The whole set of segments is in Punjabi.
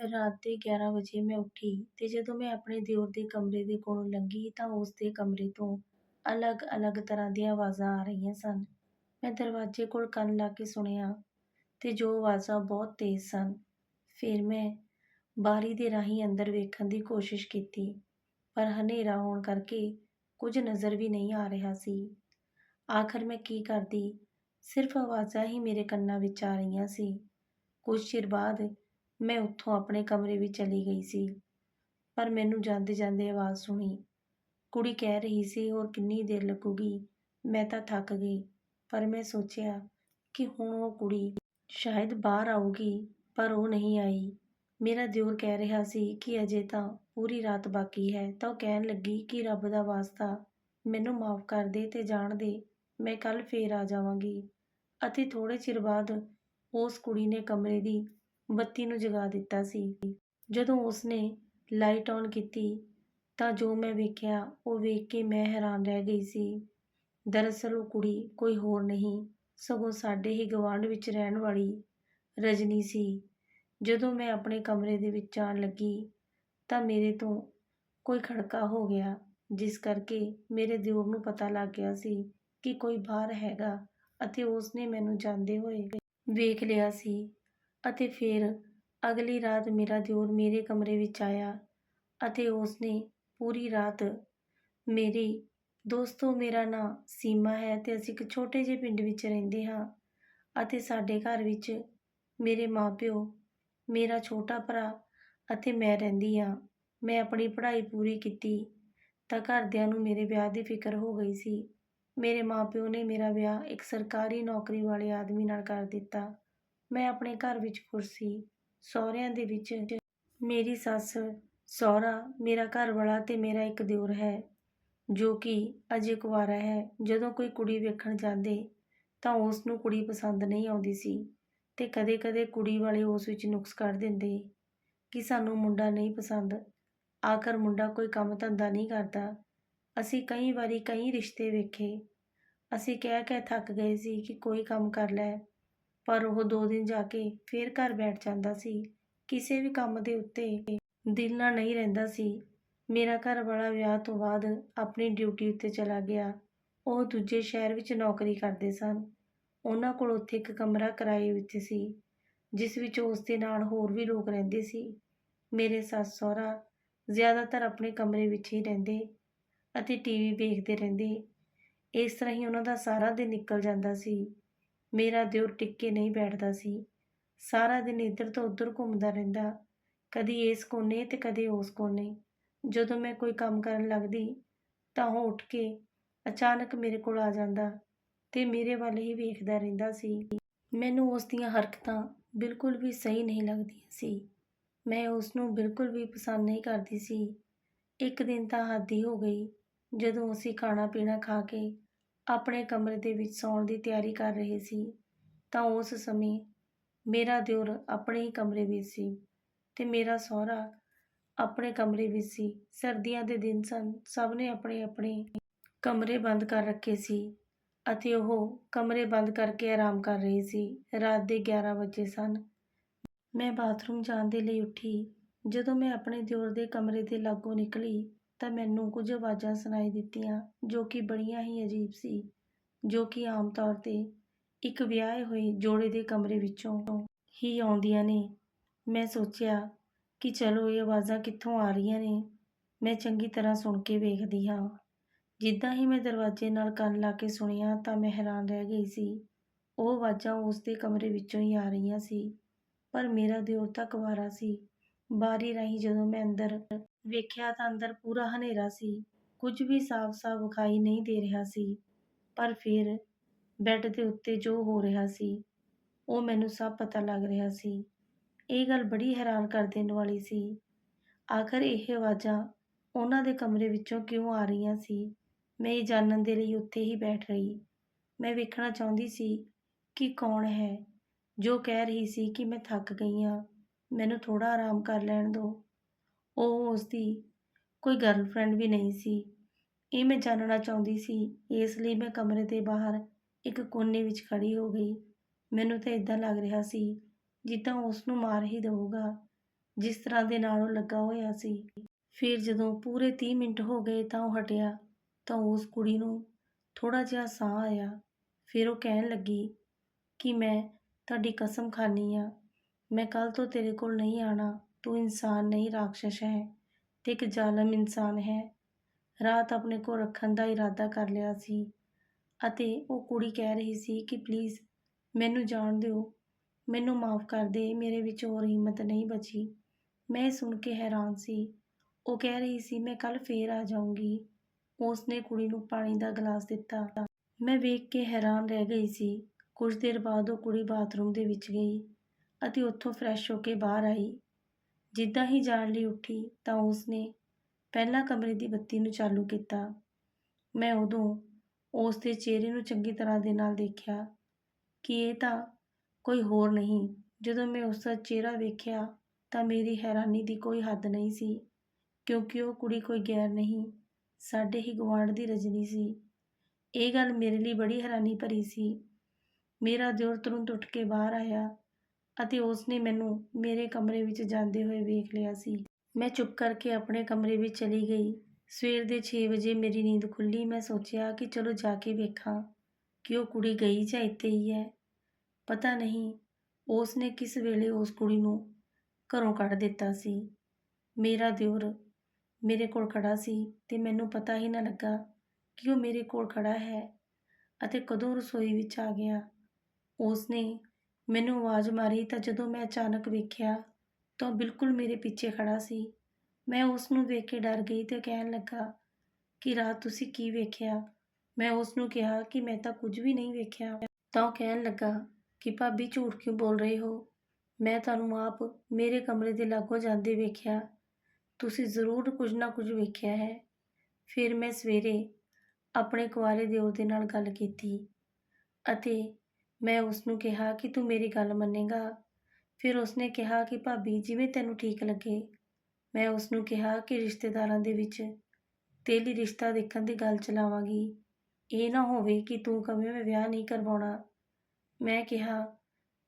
ਰਾਤ ਦੇ 11 ਵਜੇ ਮੈਂ ਉੱਠੀ ਅਤੇ ਜਦੋਂ ਮੈਂ ਆਪਣੇ ਦਿਓਰ ਦੇ ਕਮਰੇ ਦੇ ਕੋਲੋਂ ਲੰਘੀ ਤਾਂ ਉਸ ਦੇ ਕਮਰੇ ਤੋਂ ਅਲੱਗ-ਅਲੱਗ ਤਰ੍ਹਾਂ ਦੀਆਂ ਆਵਾਜ਼ਾਂ ਆ ਰਹੀਆਂ ਸਨ। ਮੈਂ ਦਰਵਾਜ਼ੇ ਕੋਲ ਕੰਨ ਲਾ ਕੇ ਸੁਣਿਆ ਅਤੇ ਜੋ ਆਵਾਜ਼ਾਂ ਬਹੁਤ ਤੇਜ਼ ਸਨ। ਫਿਰ ਮੈਂ ਬਾਰੀ ਦੇ ਰਾਹੀਂ ਅੰਦਰ ਵੇਖਣ ਦੀ ਕੋਸ਼ਿਸ਼ ਕੀਤੀ ਪਰ ਹਨੇਰਾ ਹੋਣ ਕਰਕੇ ਕੁਝ ਨਜ਼ਰ ਵੀ ਨਹੀਂ ਆ ਰਿਹਾ ਸੀ। ਆਖਰ ਮੈਂ ਕੀ ਕਰਦੀ, ਸਿਰਫ ਆਵਾਜ਼ਾਂ ਹੀ ਮੇਰੇ ਕੰਨਾਂ ਵਿੱਚ ਆ ਰਹੀਆਂ ਸੀ। ਕੁਝ ਚਿਰ ਬਾਅਦ ਮੈਂ ਉੱਥੋਂ ਆਪਣੇ ਕਮਰੇ ਵਿੱਚ ਚਲੀ ਗਈ ਸੀ ਪਰ ਮੈਨੂੰ ਜਾਂਦੇ-ਜਾਂਦੇ ਆਵਾਜ਼ ਸੁਣੀ। ਕੁੜੀ ਕਹਿ ਰਹੀ ਸੀ ਹੋਰ ਕਿੰਨੀ ਦੇਰ ਲੱਗੂਗੀ, ਮੈਂ ਤਾਂ ਥੱਕ ਗਈ ਪਰ ਮੈਂ ਸੋਚਿਆ ਕਿ ਹੁਣ ਉਹ ਕੁੜੀ ਸ਼ਾਇਦ ਬਾਹਰ ਆਊਗੀ ਪਰ ਉਹ ਨਹੀਂ ਆਈ। ਮੇਰਾ ਦਿਓਰ ਕਹਿ ਰਿਹਾ ਸੀ ਕਿ ਅਜੇ ਤਾਂ ਪੂਰੀ ਰਾਤ ਬਾਕੀ ਹੈ ਤਾਂ ਉਹ ਕਹਿਣ ਲੱਗੀ ਕਿ ਰੱਬ ਦਾ ਵਾਸਤਾ ਮੈਨੂੰ ਮਾਫ਼ ਕਰ ਦੇ ਤੇ ਜਾਣ ਦੇ, ਮੈਂ ਕੱਲ੍ਹ ਫੇਰ ਆ ਜਾਵਾਂਗੀ ਅਤੇ ਥੋੜ੍ਹੇ ਚਿਰ ਬਾਅਦ ਉਸ ਕੁੜੀ ਨੇ ਕਮਰੇ ਦੀ ਬੱਤੀ ਨੂੰ ਜਗਾ ਦਿੱਤਾ ਸੀ। ਜਦੋਂ ਉਸਨੇ ਲਾਈਟ ਔਨ ਕੀਤੀ ਤਾਂ ਜੋ ਮੈਂ ਵੇਖਿਆ, ਉਹ ਵੇਖ ਕੇ ਮੈਂ ਹੈਰਾਨ ਰਹਿ ਗਈ ਸੀ। ਦਰਅਸਲ ਉਹ ਕੁੜੀ ਕੋਈ ਹੋਰ ਨਹੀਂ, ਸਗੋਂ ਸਾਡੇ ਹੀ ਗਵਾਂਢ ਵਿੱਚ ਰਹਿਣ ਵਾਲੀ ਰਜਨੀ ਸੀ। ਜਦੋਂ ਮੈਂ ਆਪਣੇ ਕਮਰੇ ਦੇ ਵਿੱਚ ਜਾਣ ਲੱਗੀ ਤਾਂ ਮੇਰੇ ਤੋਂ ਕੋਈ ਖੜਕਾ ਹੋ ਗਿਆ, ਜਿਸ ਕਰਕੇ ਮੇਰੇ ਦਿਓਰ ਨੂੰ ਪਤਾ ਲੱਗ ਗਿਆ ਸੀ ਕਿ ਕੋਈ ਬਾਹਰ ਹੈਗਾ ਅਤੇ ਉਸਨੇ ਮੈਨੂੰ ਜਾਂਦੇ ਹੋਏ ਵੇਖ ਲਿਆ ਸੀ ਅਤੇ ਫਿਰ ਅਗਲੀ ਰਾਤ ਮੇਰਾ ਦਿਓਰ ਮੇਰੇ ਕਮਰੇ ਵਿੱਚ ਆਇਆ ਅਤੇ ਉਸਨੇ ਪੂਰੀ ਰਾਤ ਮੇਰੀ ਦੋਸਤੋ ਮੇਰਾ ਨਾਂ ਸੀਮਾ ਹੈ ਅਤੇ ਅਸੀਂ ਇੱਕ ਛੋਟੇ ਜਿਹੇ ਪਿੰਡ ਵਿੱਚ ਰਹਿੰਦੇ ਹਾਂ ਅਤੇ ਸਾਡੇ ਘਰ ਵਿੱਚ ਮੇਰੇ ਮਾਂ-ਪਿਓ, ਮੇਰਾ ਛੋਟਾ ਭਰਾ ਅਤੇ ਮੈਂ ਰਹਿੰਦੀ ਹਾਂ। ਮੈਂ ਆਪਣੀ ਪੜ੍ਹਾਈ ਪੂਰੀ ਕੀਤੀ ਤਾਂ ਘਰਦਿਆਂ ਨੂੰ ਮੇਰੇ ਵਿਆਹ ਦੀ ਫਿਕਰ ਹੋ ਗਈ ਸੀ। ਮੇਰੇ ਮਾਂ-ਪਿਓ ਨੇ ਮੇਰਾ ਵਿਆਹ ਇੱਕ ਸਰਕਾਰੀ ਨੌਕਰੀ ਵਾਲੇ ਆਦਮੀ ਨਾਲ ਕਰ ਦਿੱਤਾ। ਮੈਂ ਆਪਣੇ ਘਰ ਵਿੱਚ ਖੁਸ਼ ਸੀ। ਸਹੁਰਿਆਂ ਦੇ ਵਿੱਚ ਮੇਰੀ ਸੱਸ, ਸਹੁਰਾ, ਮੇਰਾ ਘਰ ਵਾਲਾ ਤੇ ਮੇਰਾ ਇੱਕ ਦਿਓਰ ਹੈ ਜੋ ਕਿ ਅਜੇ ਕੁਆਰਾ ਹੈ। ਜਦੋਂ ਕੋਈ ਕੁੜੀ ਵੇਖਣ ਜਾਂਦੇ ਤਾਂ ਉਸ ਨੂੰ ਕੁੜੀ ਪਸੰਦ ਨਹੀਂ ਆਉਂਦੀ ਸੀ ਤੇ ਕਦੇ-ਕਦੇ ਕੁੜੀ ਵਾਲੇ ਉਸ ਵਿੱਚ ਨੁਕਸ ਕੱਢ ਦਿੰਦੇ ਕਿ ਸਾਨੂੰ ਮੁੰਡਾ ਨਹੀਂ ਪਸੰਦ। ਆਖਰ ਮੁੰਡਾ ਕੋਈ ਕੰਮ ਧੰਦਾ ਨਹੀਂ ਕਰਦਾ। ਅਸੀਂ ਕਈ ਵਾਰੀ ਕਈ ਰਿਸ਼ਤੇ ਵੇਖੇ। ਅਸੀਂ ਕਹਿ-ਕਹਿ ਥੱਕ ਗਏ ਸੀ ਕਿ ਕੋਈ ਕੰਮ ਕਰ ਲੈ ਪਰ ਉਹ ਦੋ ਦਿਨ ਜਾ ਕੇ ਫੇਰ ਘਰ ਬੈਠ ਜਾਂਦਾ ਸੀ। ਕਿਸੇ ਵੀ ਕੰਮ ਦੇ ਉੱਤੇ ਦਿਲ ਨਾਲ ਨਹੀਂ ਰਹਿੰਦਾ ਸੀ। ਮੇਰਾ ਘਰ ਵਾਲਾ ਵਿਆਹ ਤੋਂ ਬਾਅਦ ਆਪਣੀ ਡਿਊਟੀ ਉੱਤੇ ਚਲਾ ਗਿਆ। ਉਹ ਦੂਜੇ ਸ਼ਹਿਰ ਵਿੱਚ ਨੌਕਰੀ ਕਰਦੇ ਸਨ। ਉਹਨਾਂ ਕੋਲ ਉੱਥੇ ਇੱਕ ਕਮਰਾ ਕਿਰਾਏ ਵਿੱਚ ਸੀ, ਜਿਸ ਵਿੱਚ ਉਸ ਦੇ ਨਾਲ ਹੋਰ ਵੀ ਲੋਕ ਰਹਿੰਦੇ ਸੀ। ਮੇਰੇ ਸੱਸ-ਸਹੁਰਾ ਜ਼ਿਆਦਾਤਰ ਆਪਣੇ ਕਮਰੇ ਵਿੱਚ ਹੀ ਰਹਿੰਦੇ ਅਤੇ ਟੀਵੀ ਵੇਖਦੇ ਰਹਿੰਦੇ। ਇਸ ਤਰ੍ਹਾਂ ਹੀ ਉਹਨਾਂ ਦਾ ਸਾਰਾ ਦਿਨ ਨਿਕਲ ਜਾਂਦਾ ਸੀ। ਮੇਰਾ ਦਿਓਰ ਟਿੱਕੇ ਨਹੀਂ ਬੈਠਦਾ ਸੀ। ਸਾਰਾ ਦਿਨ ਇੱਧਰ ਤੋਂ ਉੱਧਰ ਘੁੰਮਦਾ ਰਹਿੰਦਾ, ਕਦੀ ਇਸ ਕੋਨੇ ਤੇ ਕਦੇ ਉਸ ਕੋਨੇ। ਜਦੋਂ ਮੈਂ ਕੋਈ ਕੰਮ ਕਰਨ ਲੱਗਦੀ ਤਾਂ ਉਹ ਉੱਠ ਕੇ ਅਚਾਨਕ ਮੇਰੇ ਕੋਲ ਆ ਜਾਂਦਾ ਤੇ ਮੇਰੇ ਵੱਲ ਹੀ ਵੇਖਦਾ ਰਹਿੰਦਾ ਸੀ। ਮੈਨੂੰ ਉਸ ਦੀਆਂ ਹਰਕਤਾਂ ਬਿਲਕੁਲ ਵੀ ਸਹੀ ਨਹੀਂ ਲੱਗਦੀਆਂ ਸੀ। ਮੈਂ ਉਸ ਨੂੰ ਬਿਲਕੁਲ ਵੀ ਪਸੰਦ ਨਹੀਂ ਕਰਦੀ ਸੀ। ਇੱਕ ਦਿਨ ਤਾਂ ਹੱਦ ਹੀ ਹੋ ਗਈ ਜਦੋਂ ਅਸੀਂ ਖਾਣਾ-ਪੀਣਾ ਖਾ ਕੇ ਆਪਣੇ ਕਮਰੇ ਦੇ ਵਿੱਚ ਸੌਣ ਦੀ ਤਿਆਰੀ ਕਰ ਰਹੇ ਸੀ, ਤਾਂ ਉਸ ਸਮੇਂ ਮੇਰਾ ਦਿਓਰ ਆਪਣੇ ਹੀ ਕਮਰੇ ਵਿੱਚ ਸੀ ਤੇ ਮੇਰਾ ਸਹੁਰਾ ਆਪਣੇ ਕਮਰੇ ਵਿੱਚ ਸੀ। ਸਰਦੀਆਂ ਦੇ ਦਿਨ ਸਨ। ਸਭ ਨੇ ਆਪਣੇ-ਆਪਣੇ ਕਮਰੇ ਬੰਦ ਕਰ ਰੱਖੇ ਸੀ ਅਤੇ ਉਹ ਕਮਰੇ ਬੰਦ ਕਰਕੇ ਆਰਾਮ ਕਰ ਰਹੇ ਸੀ। ਰਾਤ ਦੇ 11 ਵਜੇ ਸਨ। ਮੈਂ ਬਾਥਰੂਮ ਜਾਣ ਦੇ ਲਈ ਉੱਠੀ। ਜਦੋਂ ਮੈਂ ਆਪਣੇ ਦਿਓਰ ਦੇ ਕਮਰੇ ਦੇ ਲਾਗੋਂ ਨਿਕਲੀ ਤਾਂ ਮੈਨੂੰ ਕੁਝ ਆਵਾਜ਼ਾਂ ਸੁਣਾਈ ਦਿੱਤੀਆਂ ਜੋ ਕਿ ਬੜੀਆਂ ਹੀ ਅਜੀਬ ਸੀ, ਜੋ ਕਿ ਆਮ ਤੌਰ ਤੇ ਇੱਕ ਵਿਆਹੇ ਹੋਏ ਜੋੜੇ ਦੇ ਕਮਰੇ ਵਿੱਚੋਂ ਹੀ ਆਉਂਦੀਆਂ ਨੇ। ਮੈਂ ਸੋਚਿਆ ਕਿ ਚਲੋ ਇਹ ਆਵਾਜ਼ਾਂ ਕਿੱਥੋਂ ਆ ਰਹੀਆਂ ਨੇ, ਮੈਂ ਚੰਗੀ ਤਰ੍ਹਾਂ ਸੁਣ ਕੇ ਵੇਖਦੀ ਹਾਂ। ਜਿੱਦਾਂ ਹੀ ਮੈਂ ਦਰਵਾਜ਼ੇ ਨਾਲ ਕੰਨ ਲਾ ਕੇ ਸੁਣਿਆ ਤਾਂ ਮੈਂ ਹੈਰਾਨ ਰਹਿ ਗਈ ਸੀ। ਉਹ ਆਵਾਜ਼ਾਂ ਉਸ ਦੇ ਕਮਰੇ ਵਿੱਚੋਂ ਹੀ ਆ ਰਹੀਆਂ ਸੀ ਪਰ ਮੇਰਾ ਦਿਓਰ ਤਾਂ ਕੁਵਾਰਾ ਸੀ। ਬਾਰੀ ਰਾਹੀਂ ਜਦੋਂ ਮੈਂ ਅੰਦਰ ਵੇਖਿਆ ਤਾਂ ਅੰਦਰ ਪੂਰਾ ਹਨੇਰਾ ਸੀ। ਕੁਝ ਵੀ ਸਾਫ਼-ਸਾਫ਼ ਵਿਖਾਈ ਨਹੀਂ ਦੇ ਰਿਹਾ ਸੀ ਪਰ ਫਿਰ ਬੈੱਡ ਦੇ ਉੱਤੇ ਜੋ ਹੋ ਰਿਹਾ ਸੀ ਉਹ ਮੈਨੂੰ ਸਭ ਪਤਾ ਲੱਗ ਰਿਹਾ ਸੀ। ਇਹ ਗੱਲ ਬੜੀ ਹੈਰਾਨ ਕਰ ਦੇਣ ਵਾਲੀ ਸੀ। ਆਖਰ ਇਹ ਆਵਾਜ਼ਾਂ ਉਹਨਾਂ ਦੇ ਕਮਰੇ ਵਿੱਚੋਂ ਕਿਉਂ ਆ ਰਹੀਆਂ ਸੀ। ਮੈਂ ਇਹ ਜਾਣਨ ਦੇ ਲਈ ਉੱਥੇ ਹੀ ਬੈਠ ਰਹੀ। ਮੈਂ ਵੇਖਣਾ ਚਾਹੁੰਦੀ ਸੀ ਕਿ ਕੌਣ ਹੈ ਜੋ ਕਹਿ ਰਹੀ ਸੀ ਕਿ ਮੈਂ ਥੱਕ ਗਈ ਹਾਂ, ਮੈਨੂੰ ਥੋੜ੍ਹਾ ਆਰਾਮ ਕਰ ਲੈਣ ਦਿਓ। ਉਹ ਉਸਦੀ ਕੋਈ ਗਰਲਫ੍ਰੈਂਡ ਵੀ ਨਹੀਂ ਸੀ। ਇਹ ਮੈਂ ਜਾਣਨਾ ਚਾਹੁੰਦੀ ਸੀ ਇਸ ਲਈ ਮੈਂ ਕਮਰੇ ਦੇ ਬਾਹਰ ਇੱਕ ਕੋਨੇ ਵਿੱਚ ਖੜ੍ਹੀ ਹੋ ਗਈ। ਮੈਨੂੰ ਤਾਂ ਏਦਾਂ ਲੱਗ ਰਿਹਾ ਸੀ ਜਿੱਦਾਂ ਉਸ ਨੂੰ ਮਾਰ ਹੀ ਦੇਊਗਾ, ਜਿਸ ਤਰ੍ਹਾਂ ਦੇ ਨਾਲ ਉਹ ਲੱਗਾ ਹੋਇਆ ਸੀ ਫਿਰ ਜਦੋਂ ਪੂਰੇ 30 ਮਿੰਟ ਹੋ ਗਏ ਤਾਂ ਉਹ ਹਟਿਆ, ਤਾਂ ਉਸ ਕੁੜੀ ਨੂੰ ਥੋੜਾ ਜਿਹਾ ਸਾਹ ਆਇਆ ਫਿਰ ਉਹ ਕਹਿਣ ਲੱਗੀ ਕਿ ਮੈਂ ਤੁਹਾਡੀ ਕਸਮ ਖਾਨੀ ਆ ਮੈਂ ਕੱਲ ਤੋਂ ਤੇਰੇ ਕੋਲ ਨਹੀਂ ਆਣਾ ਤੂੰ ਇਨਸਾਨ ਨਹੀਂ ਰਾਖਸ਼ ਹੈ। ਤੇ ਇੱਕ ਜ਼ਾਲਮ ਇਨਸਾਨ ਹੈ। ਰਾਤ ਆਪਣੇ ਕੋਲ ਰੱਖਣ ਦਾ ਇਰਾਦਾ ਕਰ ਲਿਆ ਸੀ। ਅਤੇ ਉਹ ਕੁੜੀ ਕਹਿ ਰਹੀ ਸੀ ਕਿ ਪਲੀਜ਼ ਮੈਨੂੰ ਜਾਣ ਦਿਓ। ਮੈਨੂੰ ਮਾਫ ਕਰ ਦੇ, ਮੇਰੇ ਵਿੱਚ ਹੋਰ ਹਿੰਮਤ ਨਹੀਂ ਬਚੀ। ਮੈਂ ਸੁਣ ਕੇ ਹੈਰਾਨ ਸੀ। ਉਹ ਕਹਿ ਰਹੀ ਸੀ, ਮੈਂ ਕੱਲ ਫੇਰ ਆ ਜਾਊਂਗੀ। ਉਸਨੇ ਕੁੜੀ ਨੂੰ ਪਾਣੀ ਦਾ ਗਲਾਸ ਦਿੱਤਾ। ਮੈਂ ਵੇਖ ਕੇ ਹੈਰਾਨ ਰਹਿ ਗਈ ਸੀ। ਕੁਝ ਦੇਰ ਬਾਅਦ ਉਹ ਕੁੜੀ ਬਾਥਰੂਮ ਦੇ ਵਿੱਚ ਗਈ। ਅਤੇ ਉੱਥੋਂ ਫਰੈਸ਼ ਹੋ ਕੇ ਬਾਹਰ ਆਈ। ਜਿੱਦਾਂ ਹੀ ਜਾਣ ਲਈ ਉੱਠੀ ਤਾਂ ਉਸਨੇ ਪਹਿਲਾਂ ਕਮਰੇ ਦੀ ਬੱਤੀ ਨੂੰ ਚਾਲੂ ਕੀਤਾ। ਮੈਂ ਉਦੋਂ ਉਸ ਦੇ ਚਿਹਰੇ ਨੂੰ ਚੰਗੀ ਤਰ੍ਹਾਂ ਦੇ ਨਾਲ ਦੇਖਿਆ ਕਿ ਇਹ ਤਾਂ ਕੋਈ ਹੋਰ ਨਹੀਂ। ਜਦੋਂ ਮੈਂ ਉਸ ਦਾ ਚਿਹਰਾ ਵੇਖਿਆ ਤਾਂ ਮੇਰੀ ਹੈਰਾਨੀ ਦੀ ਕੋਈ ਹੱਦ ਨਹੀਂ ਸੀ, ਕਿਉਂਕਿ ਉਹ ਕੁੜੀ ਕੋਈ ਗੈਰ ਨਹੀਂ, ਸਾਡੇ ਹੀ ਗੁਆਂਢ ਦੀ ਰਜਨੀ ਸੀ। ਇਹ ਗੱਲ ਮੇਰੇ ਲਈ ਬੜੀ ਹੈਰਾਨੀ ਭਰੀ ਸੀ। ਮੇਰਾ ਦਿਓਰ ਤੁਰੰਤ ਉੱਠ ਕੇ ਬਾਹਰ ਆਇਆ ਅਤੇ ਉਸ ਨੇ ਮੈਨੂੰ ਮੇਰੇ ਕਮਰੇ ਵਿੱਚ ਜਾਂਦੇ ਹੋਏ ਵੇਖ ਲਿਆ ਸੀ। ਮੈਂ ਚੁੱਪ ਕਰਕੇ ਆਪਣੇ ਕਮਰੇ ਵਿੱਚ ਚਲੀ ਗਈ। ਸਵੇਰ ਦੇ 6 ਵਜੇ ਮੇਰੀ ਨੀਂਦ ਖੁੱਲੀ ਮੈਂ ਸੋਚਿਆ ਕਿ ਚਲੋ ਜਾ ਕੇ ਵੇਖਾਂ ਕਿ ਉਹ ਕੁੜੀ ਗਈ ਜਾਂ ਇੱਥੇ ਹੀ ਹੈ। ਪਤਾ ਨਹੀਂ ਉਸ ਨੇ ਕਿਸ ਵੇਲੇ ਉਸ ਕੁੜੀ ਨੂੰ ਘਰੋਂ ਕੱਢ ਦਿੱਤਾ ਸੀ। ਮੇਰਾ ਦਿਓਰ ਮੇਰੇ ਕੋਲ ਖੜਾ ਸੀ ਤੇ ਮੈਨੂੰ ਪਤਾ ਹੀ ਨਾ ਲੱਗਾ ਕਿ ਉਹ ਮੇਰੇ ਕੋਲ ਖੜਾ ਹੈ ਅਤੇ ਕਦੋਂ ਰਸੋਈ ਵਿੱਚ ਆ ਗਿਆ। ਉਸ ਨੇ ਮੈਨੂੰ ਆਵਾਜ਼ ਮਾਰੀ ਤਾਂ ਜਦੋਂ ਮੈਂ ਅਚਾਨਕ ਵੇਖਿਆ ਤਾਂ ਉਹ ਬਿਲਕੁਲ ਮੇਰੇ ਪਿੱਛੇ ਖੜ੍ਹਾ ਸੀ। ਮੈਂ ਉਸ ਨੂੰ ਵੇਖ ਕੇ ਡਰ ਗਈ ਅਤੇ ਕਹਿਣ ਲੱਗਾ, ਕਿ ਰਾਤ ਤੁਸੀਂ ਕੀ ਵੇਖਿਆ? ਮੈਂ ਉਸ ਨੂੰ ਕਿਹਾ ਕਿ ਮੈਂ ਤਾਂ ਕੁਝ ਵੀ ਨਹੀਂ ਵੇਖਿਆ। ਤਾਂ ਉਹ ਕਹਿਣ ਲੱਗਾ, ਕਿ ਭਾਬੀ ਝੂਠ ਕਿਉਂ ਬੋਲ ਰਹੇ ਹੋ? ਮੈਂ ਤੁਹਾਨੂੰ ਆਪ ਮੇਰੇ ਕਮਰੇ ਦੇ ਲਾਗੋਂ ਜਾਂਦੇ ਵੇਖਿਆ। ਤੁਸੀਂ ਜ਼ਰੂਰ ਕੁਝ ਨਾ ਕੁਝ ਵੇਖਿਆ ਹੈ। ਫਿਰ ਮੈਂ ਸਵੇਰੇ ਆਪਣੇ ਕੁਆਰੇ ਦਿਓਰ ਦੇ ਨਾਲ ਗੱਲ ਕੀਤੀ ਅਤੇ ਮੈਂ ਉਸ ਨੂੰ ਕਿਹਾ ਕਿ ਤੂੰ ਮੇਰੀ ਗੱਲ ਮੰਨੇਗਾ। ਫਿਰ ਉਸਨੇ ਕਿਹਾ ਕਿ ਭਾਬੀ, ਜਿਵੇਂ ਤੈਨੂੰ ਠੀਕ ਲੱਗੇ। ਮੈਂ ਉਸ ਨੂੰ ਕਿਹਾ ਕਿ ਰਿਸ਼ਤੇਦਾਰਾਂ ਦੇ ਵਿੱਚ ਤੇਲੀ ਰਿਸ਼ਤਾ ਦੇਖਣ ਦੀ ਗੱਲ ਚਲਾਵਾਂਗੀ। ਇਹ ਨਾ ਹੋਵੇ ਕਿ ਤੂੰ ਕਵੇਂ ਮੈਂ ਵਿਆਹ ਨਹੀਂ ਕਰਵਾਉਣਾ। ਮੈਂ ਕਿਹਾ,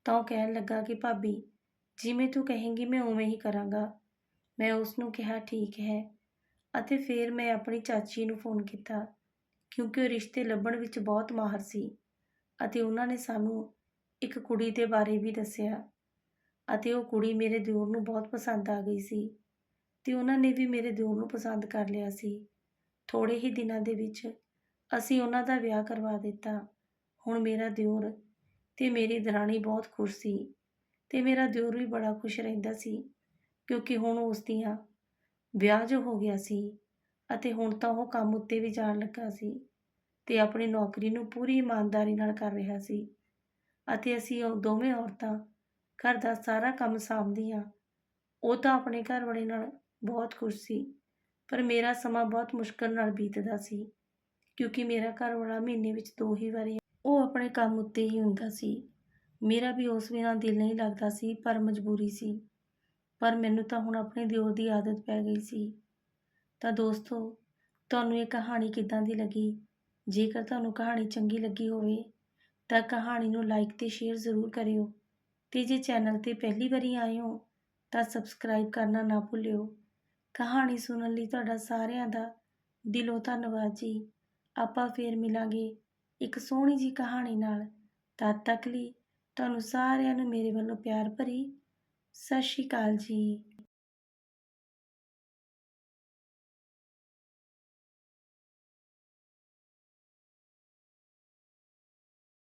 ਤਾਂ ਉਹ ਕਹਿਣ ਲੱਗਾ ਕਿ ਭਾਬੀ, ਜਿਵੇਂ ਤੂੰ ਕਹੇਂਗੀ ਮੈਂ ਉਵੇਂ ਹੀ ਕਰਾਂਗਾ। ਮੈਂ ਉਸ ਨੂੰ ਕਿਹਾ, ਠੀਕ ਹੈ। ਅਤੇ ਫਿਰ ਮੈਂ ਆਪਣੀ ਚਾਚੀ ਨੂੰ ਫੋਨ ਕੀਤਾ, ਕਿਉਂਕਿ ਉਹ ਰਿਸ਼ਤੇ ਲੱਭਣ ਵਿੱਚ ਬਹੁਤ ਮਾਹਰ ਸੀ। ਅਤੇ ਉਹਨਾਂ ਨੇ ਸਾਨੂੰ ਇੱਕ ਕੁੜੀ ਦੇ ਬਾਰੇ ਵੀ ਦੱਸਿਆ ਅਤੇ ਉਹ ਕੁੜੀ ਮੇਰੇ ਦਿਓਰ ਨੂੰ ਬਹੁਤ ਪਸੰਦ ਆ ਗਈ ਸੀ ਤੇ ਉਹਨਾਂ ਨੇ ਵੀ ਮੇਰੇ ਦਿਓਰ ਨੂੰ ਪਸੰਦ ਕਰ ਲਿਆ ਸੀ। ਥੋੜੇ ਹੀ ਦਿਨਾਂ ਦੇ ਵਿੱਚ ਅਸੀਂ ਉਹਨਾਂ ਦਾ ਵਿਆਹ ਕਰਵਾ ਦਿੱਤਾ। ਹੁਣ ਮੇਰਾ ਦਿਓਰ ਤੇ ਮੇਰੀ ਦਰਾਣੀ ਬਹੁਤ ਖੁਸ਼ ਸੀ ਤੇ ਮੇਰਾ ਦਿਓਰ ਵੀ ਬੜਾ ਖੁਸ਼ ਰਹਿੰਦਾ ਸੀ ਕਿਉਂਕਿ ਹੁਣ ਉਸ ਦੀਆਂ ਵਿਆਹ ਜੋ ਹੋ ਗਿਆ ਸੀ ਅਤੇ ਹੁਣ ਤਾਂ ਉਹ ਕੰਮ ਉੱਤੇ ਵੀ ਜਾਣ ਲੱਗਾ ਸੀ। ਤੇ ਆਪਣੀ ਨੌਕਰੀ ਨੂੰ ਪੂਰੀ ਇਮਾਨਦਾਰੀ ਨਾਲ ਕਰ ਰਿਹਾ ਸੀ। ਅਤੇ ਅਸੀਂ ਉਹ ਦੋਵੇਂ ਔਰਤਾਂ ਘਰ ਦਾ ਸਾਰਾ ਕੰਮ ਸਾਂਭਦੀਆਂ। ਉਹ ਤਾਂ ਆਪਣੇ ਘਰ ਵਾਲੇ ਨਾਲ ਬਹੁਤ ਖੁਸ਼ ਸੀ, ਪਰ ਮੇਰਾ ਸਮਾਂ ਬਹੁਤ ਮੁਸ਼ਕਲ ਨਾਲ ਬੀਤਦਾ ਸੀ, ਕਿਉਂਕਿ ਮੇਰਾ ਘਰ ਵਾਲਾ ਮਹੀਨੇ ਵਿੱਚ ਦੋ ਹੀ ਵਾਰੀ ਉਹ ਆਪਣੇ ਕੰਮ ਉੱਤੇ ਹੀ ਹੁੰਦਾ ਸੀ। ਮੇਰਾ ਵੀ ਉਸ ਬਿਨਾਂ ਦਿਲ ਨਹੀਂ ਲੱਗਦਾ ਸੀ, ਪਰ ਮਜਬੂਰੀ ਸੀ। ਪਰ ਮੈਨੂੰ ਤਾਂ ਹੁਣ ਆਪਣੇ ਦਿਓਰ ਦੀ ਆਦਤ ਪੈ ਗਈ ਸੀ। ਤਾਂ ਦੋਸਤੋ, ਤੁਹਾਨੂੰ ਇਹ ਕਹਾਣੀ ਕਿੱਦਾਂ ਦੀ ਲੱਗੀ? ਜੇਕਰ ਤੁਹਾਨੂੰ ਕਹਾਣੀ ਚੰਗੀ ਲੱਗੀ ਹੋਵੇ, ਤਾਂ ਕਹਾਣੀ ਨੂੰ ਲਾਈਕ ਤੇ ਸ਼ੇਅਰ ਜ਼ਰੂਰ ਕਰਿਓ। ਤੇ ਜੇ ਚੈਨਲ ਤੇ ਪਹਿਲੀ ਵਾਰੀ ਆਏ ਹੋ, ਤਾਂ ਸਬਸਕ੍ਰਾਈਬ ਕਰਨਾ ਨਾ ਭੁੱਲਿਓ। ਕਹਾਣੀ ਸੁਣਨ ਲਈ ਤੁਹਾਡਾ ਸਾਰਿਆਂ ਦਾ ਦਿਲੋਂ ਧੰਨਵਾਦ ਜੀ। ਆਪਾਂ ਫੇਰ ਮਿਲਾਂਗੇ ਇੱਕ ਸੋਹਣੀ ਜੀ ਕਹਾਣੀ ਨਾਲ। ਤਦ ਤੱਕ ਲਈ ਤੁਹਾਨੂੰ ਸਾਰਿਆਂ ਨੂੰ ਮੇਰੇ ਵੱਲੋਂ ਪਿਆਰ ਭਰੀ ਸਤਿ ਸ਼੍ਰੀ ਅਕਾਲ ਜੀ।